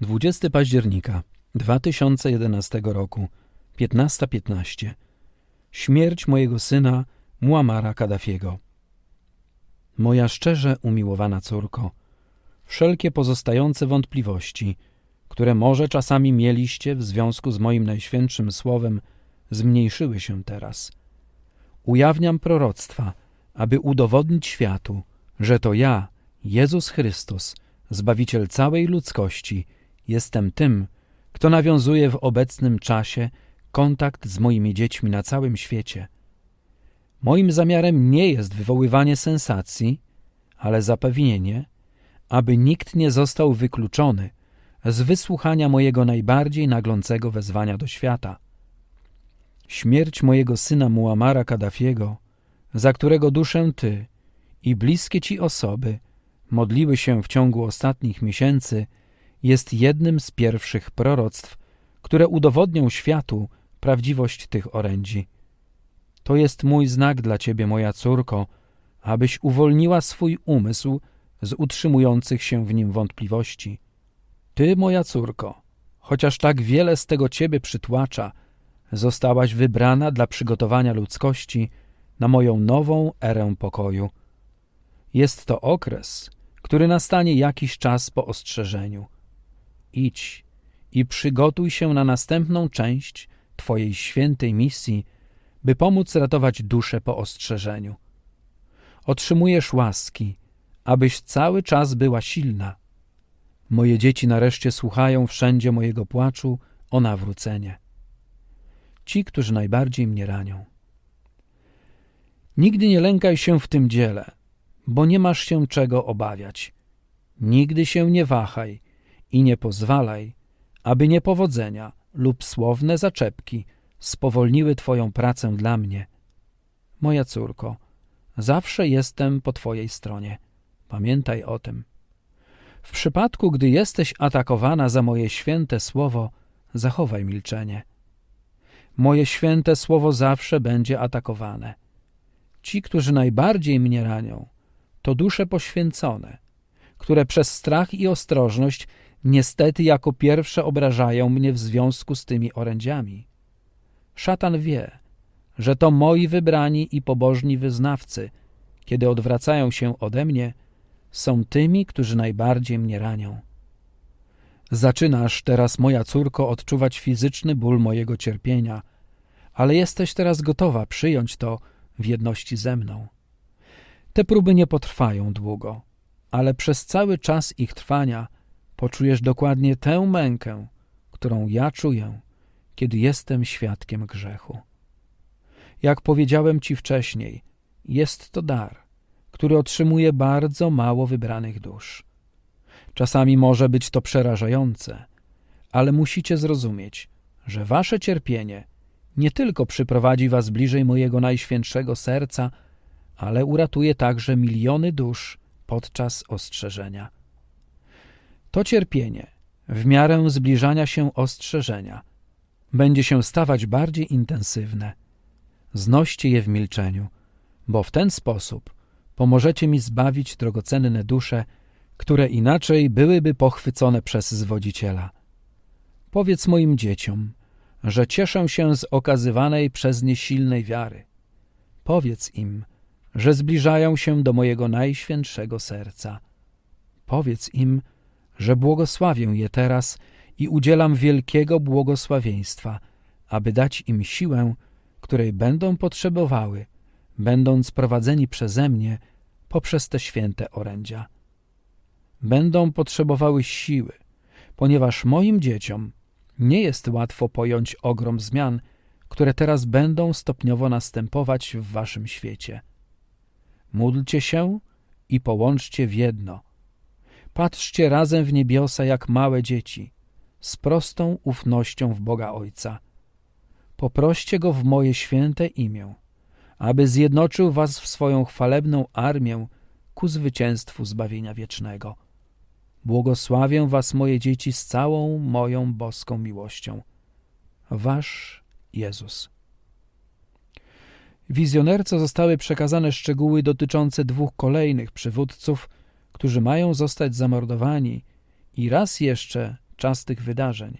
20 października 2011 roku, 15.15. Śmierć mojego syna Muamara Kaddafiego. Moja szczerze umiłowana córko, wszelkie pozostające wątpliwości, które może czasami mieliście w związku z moim najświętszym słowem, zmniejszyły się teraz. Ujawniam proroctwa, aby udowodnić światu, że to ja, Jezus Chrystus, Zbawiciel całej ludzkości, jestem tym, kto nawiązuje w obecnym czasie kontakt z moimi dziećmi na całym świecie. Moim zamiarem nie jest wywoływanie sensacji, ale zapewnienie, aby nikt nie został wykluczony z wysłuchania mojego najbardziej naglącego wezwania do świata. Śmierć mojego syna Muamara Kaddafiego, za którego duszę ty i bliskie ci osoby modliły się w ciągu ostatnich miesięcy, jest jednym z pierwszych proroctw, które udowodnią światu prawdziwość tych orędzi. To jest mój znak dla ciebie, moja córko, abyś uwolniła swój umysł z utrzymujących się w nim wątpliwości. Ty, moja córko, chociaż tak wiele z tego ciebie przytłacza, zostałaś wybrana dla przygotowania ludzkości na moją nową erę pokoju. Jest to okres, który nastanie jakiś czas po ostrzeżeniu. Idź i przygotuj się na następną część Twojej świętej misji, by pomóc ratować duszę po ostrzeżeniu. Otrzymujesz łaski, abyś cały czas była silna. Moje dzieci nareszcie słuchają wszędzie mojego płaczu o nawrócenie. Ci, którzy najbardziej mnie ranią. Nigdy nie lękaj się w tym dziele, bo nie masz się czego obawiać. Nigdy się nie wahaj i nie pozwalaj, aby niepowodzenia lub słowne zaczepki spowolniły Twoją pracę dla mnie. Moja córko, zawsze jestem po Twojej stronie. Pamiętaj o tym. W przypadku, gdy jesteś atakowana za moje święte słowo, zachowaj milczenie. Moje święte słowo zawsze będzie atakowane. Ci, którzy najbardziej mnie ranią, to dusze poświęcone, które przez strach i ostrożność niestety jako pierwsze obrażają mnie w związku z tymi orędziami. Szatan wie, że to moi wybrani i pobożni wyznawcy, kiedy odwracają się ode mnie, są tymi, którzy najbardziej mnie ranią. Zaczynasz teraz, moja córko, odczuwać fizyczny ból mojego cierpienia, ale jesteś teraz gotowa przyjąć to w jedności ze mną. Te próby nie potrwają długo, ale przez cały czas ich trwania poczujesz dokładnie tę mękę, którą ja czuję, kiedy jestem świadkiem grzechu. Jak powiedziałem ci wcześniej, jest to dar, który otrzymuje bardzo mało wybranych dusz. Czasami może być to przerażające, ale musicie zrozumieć, że wasze cierpienie nie tylko przyprowadzi was bliżej mojego najświętszego serca, ale uratuje także miliony dusz podczas ostrzeżenia. To cierpienie, w miarę zbliżania się ostrzeżenia, będzie się stawać bardziej intensywne. Znoście je w milczeniu, bo w ten sposób pomożecie mi zbawić drogocenne dusze, które inaczej byłyby pochwycone przez zwodziciela. Powiedz moim dzieciom, że cieszę się z okazywanej przez nie silnej wiary. Powiedz im, że zbliżają się do mojego najświętszego serca. Powiedz im, że błogosławię je teraz i udzielam wielkiego błogosławieństwa, aby dać im siłę, której będą potrzebowały, będąc prowadzeni przeze mnie poprzez te święte orędzia. Będą potrzebowały siły, ponieważ moim dzieciom nie jest łatwo pojąć ogrom zmian, które teraz będą stopniowo następować w waszym świecie. Módlcie się i połączcie w jedno. Patrzcie razem w niebiosa jak małe dzieci, z prostą ufnością w Boga Ojca. Poproście Go w moje święte imię, aby zjednoczył was w swoją chwalebną armię ku zwycięstwu zbawienia wiecznego. Błogosławię was, moje dzieci, z całą moją boską miłością. Wasz Jezus. Wizjonerce zostały przekazane szczegóły dotyczące dwóch kolejnych przywódców, którzy mają zostać zamordowani i raz jeszcze czas tych wydarzeń.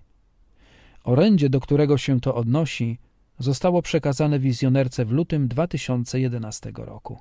Orędzie, do którego się to odnosi, zostało przekazane wizjonerce w lutym 2011 roku.